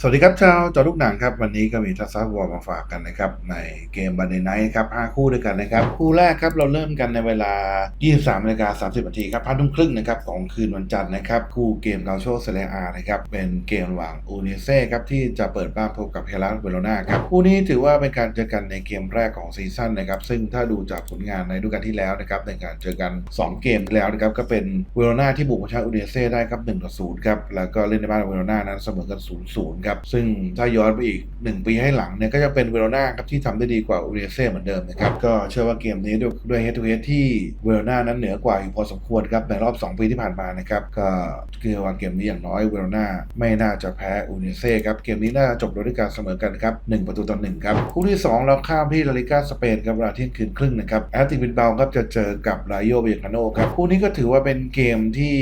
สวัสดีครับชาวจอลูกหนังครับ วันนี้ก็มีทัศน์วอลมาฝากกันนะครับ ในเกมบันเดนไนท์ครับ5คู่ด้วยกันนะครับ คู่แรกครับเราเริ่มกันในเวลา 23นาฬิกา30นาทีครับพันทุ่มครึ่งนะครับของคืนวันจันทร์นะครับ คู่เกมกาโชเซเลอานะครับ เป็นเกมระหว่างอูเนเซ่ครับ ที่จะเปิดบ้านพบกับเฮลัสเวโรนาครับ คู่นี้ถือว่าเป็นการเจอกันในเกมแรกของซีซั่นนะครับ ซึ่งถ้าดูจากผลงานในฤดูกาลที่แล้วนะครับในการเจอกัน 2 เกมแล้วนะครับก็เป็นเวโรนาที่บุกมาชนะอูเนเซ่ได้ครับ1ต่อ0ครับแล้วก็เล่นในบ้านเวโรนานั้นเสมอกัน0 0ครับ ซึ่งถ้าย้อนไปอีก 1 ปีให้หลังเนี่ยก็จะเป็นเวโรนาครับที่ทำได้ดีกว่าอูเนเซ่เหมือนเดิมนะครับ ก็เชื่อว่าเกมนี้ด้วยด้วย head to head ที่เวโรนานั้นเหนือกว่าอยู่พอสมควรครับในรอบ 2 ปีที่ผ่านมานะครับก็คือว่าเกมนี้อย่างน้อยเวโรนาไม่น่าจะแพ้อูเนเซ่ครับเกมนี้น่าจบโดยด้วยการเสมอกันครับ1ประตูต่อ1ครับคู่ที่ 2 เราข้ามที่ลาลิกาสเปนครับเวลาเที่ยงคืนครึ่งนะครับแอตติบินเบลครับจะเจอกับรายโยเบียคาโนครับคู่นี้ก็ถือว่าเป็นเกมที่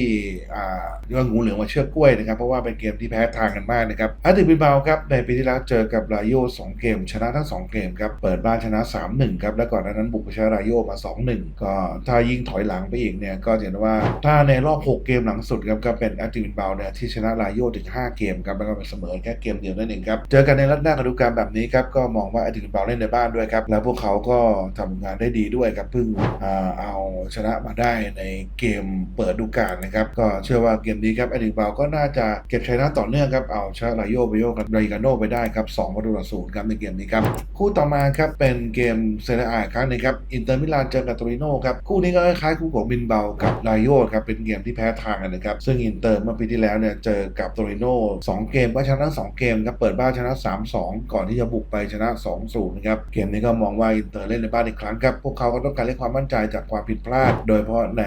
อ่าเรียกว่างูเหลือมมาเชือกกล้วยนะครับเพราะว่าเป็นเกมที่แพ้ทางกันมากนะครับแอตติบินเบลครับในปีที่แล้วเจอกับรายโย2เกม ชนะทั้ง 2 เกมครับเปิดบ้านชนะ 3-1ครับและก่อนหน้านั้นบุกไปชนะรายโยมา 2-1 ก็ถ้ายิ่งถอยหลังไปอีกเนี่ยก็เห็นว่าถ้าในรอบ 6 เกมหลังสุดครับก็เป็นแอตติบินเบลเนี่ยที่ชนะรายโยถึง 5 เกมครับแล้วก็เป็นเสมอแค่เกมเดียวนั่นเองครับเจอกันในรัดหน้าฤดูกาลแบบนี้ครับก็มองว่าแอตติบินเบลเล่นในบ้านด้วยครับแล้วพวกเขาก็ทำงานได้ดีด้วยครับเพิ่งเอาชนะมาได้ในเกมเปิดดูกาลนะครับก็เชื่อว่าเกมนี้ครับแอตติบินเบลก็น่าจะเก็บชัยนะต่อเนื่องครับเอาชนะรายโยเบโยกับไรกาโนไปได้ครับ2ประตูต่อศูนย์ครับในเกมนี้ครับ คู่ต่อมาครับเป็นเกมเซเรียอาครั้งนึงครับอินเตอร์มิลานเจอกับโตริโนครับคู่นี้ก็คล้ายๆคู่ของบินเบากับรายโยครับเป็นเกมที่แพ้ทางกันนะครับซึ่งอินเตอร์เมื่อปีที่แล้วเนี่ยเจอกับโตริโน2เกมก็ชนะทั้งสองเกมครับเปิดบ้านชนะ 3-2 ก่อนที่จะบุกไปชนะ 2-0นะครับเกมนี้ก็มองว่าอินเตอร์เล่นในบ้านอีกครั้งครับพวกเขาก็ต้องการเรียกความมั่นใจจากความผิดพลาด โดยเฉพาะใน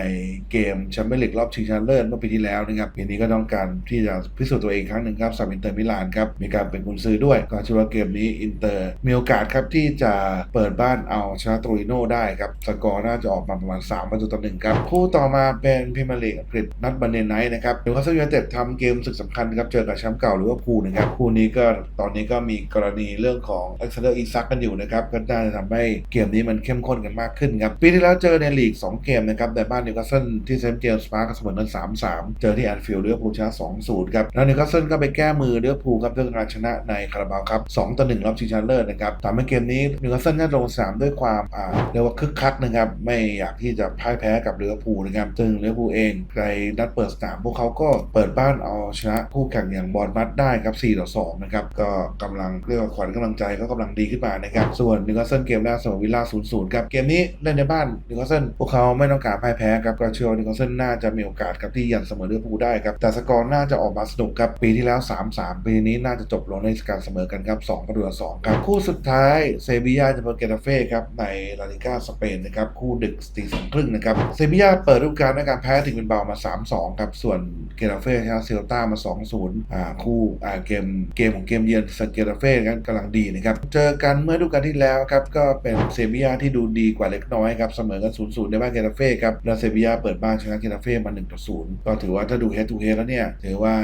เกมแชมเปี้ยนลีกรอบชิงชนะเลิศเมื่อปีที่แล้วนะครับปีนี้ก็ต้องการที่จะพิสูจน์ตัวเองครั้งหนึ่งครับสำหรับอินเตอร์มิลานครับ มีการเป็นกุนซือด้วยก็เชื่อว่าเกมนี้อินเตอร์มีโอกาสครับที่จะเปิดบ้านเอาชนะโตริโนได้ครับ สกอร์น่าจะออกมาประมาณ3ประตูต่อหนึ่งครับ คู่ต่อมาเป็นพรีเมียร์ลีกอังกฤษนัดบันเดนไนท์นะครับนิวคาเซิลยูเต็ดทำเกมศึกสำคัญครับเจอกับแชมป์เก่าหรือว่าพูลนะครับคู่นี้ก็ตอนนี้ก็มีกรณีเรื่องของอเล็กซานเดอร์อีซักกันอยู่นะครับก็น่าจะทำให้เกมนี้มันเข้มข้นกันมากขึ้นครับปีที่แล้วเจอในลีก 2 เกมนะครับในบ้านนิวคาสเซิลที่เซนต์เจมส์พาร์คเสมอกัน3-3 เจอที่แอนฟิลด์เลิเวอร์พูลชนะ2-0ครับแล้วนิวคาสเซิลก็ไปแก้มือลิเวอร์พูลครับด้วยการชนะในคาราบาวครับ2ต่อ1รอบชิงชนะเลิศนะครับทำให้เกมนี้นิวคาสเซิลน่าลงสนามด้วยความอ่าเรียกว่าคึกคักนะครับไม่อยากที่จะพ่ายแพ้กับลิเวอพูนะครับซึ่งลิเวอพูเองในนัดเปิดสนามพวกเขาก็เปิดบ้านเอาชนะคู่แข่งอย่างบอลมัดได้ครับ4ต่อ2นะครับก็กำลังเรียกว่าขวัญกำลังใจก็กำลังดีขึ้นมานะครับส่วนนิวคาสเซิลเกมแรกเสมอวิลล่า0-0ครับเกมนี้เล่นในบ้านนิวคาสเซิลพวกเขาไม่ต้องการพ่ายแพ้ครับก็เชื่อว่านิวคาสเซิลน่าจะมีโอกาสครับที่ยันเสมอลิเวอพูได้ครับแต่สกอร์น่าจะออกมาสนุกครับปีที่แล้ว 3-3ปีนนี้น่าจะจบลงในการเสมอกันครับ2ประตูต่อ2ครับคู่สุดท้ายเซบียาจะเจอเกตาเฟ่ครับในลาลิก้าสเปนนะครับคู่ดึกตีสองครึ่งนะครับเซบียาเปิดฤดูกาลด้วยการแพ้ถึงเป็นเบามา 3-2ครับส่วนเกตาเฟ่ชนะเซลตามา 2-0อ่าคู่อ่าเกมเกมของเกมเยือนสเกตาเฟ่กันกำลังดีนะครับเจอกันเมื่อฤดูกาลที่แล้วครับก็เป็นเซบียาที่ดูดีกว่าเล็กน้อยครับเสมอกัน 0-0 ในบ้านเกตาเฟ่ครับแล้วเซบียาเปิดบ้านชนะเกตาเฟ่มา1-0ก็ถือว่าถ้าดู head to head แล้วเนี่ยถือว่า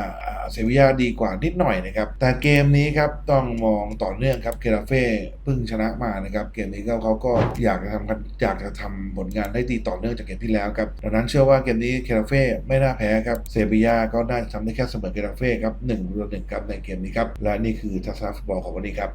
เซบียาดีกว่านิดหน่อยนะครับ แต่เกมนี้ครับต้องมองต่อเนื่องครับ เคราเฟ่เพิ่งชนะมานะครับ เกมนี้ก็เขาก็อยากจะทำอยากจะทำผลงานได้ดีต่อเนื่องจากเกมที่แล้วครับ ดังนั้นเชื่อว่าเกมนี้เคราเฟ่ไม่น่าแพ้ครับ เซบียาก็น่าจะทำได้แค่เสมอเคราเฟ่ครับหนึ่งต่อหนึ่งครับในเกมนี้ครับ และนี่คือทัศนฟุตบอลของวันนี้ครับ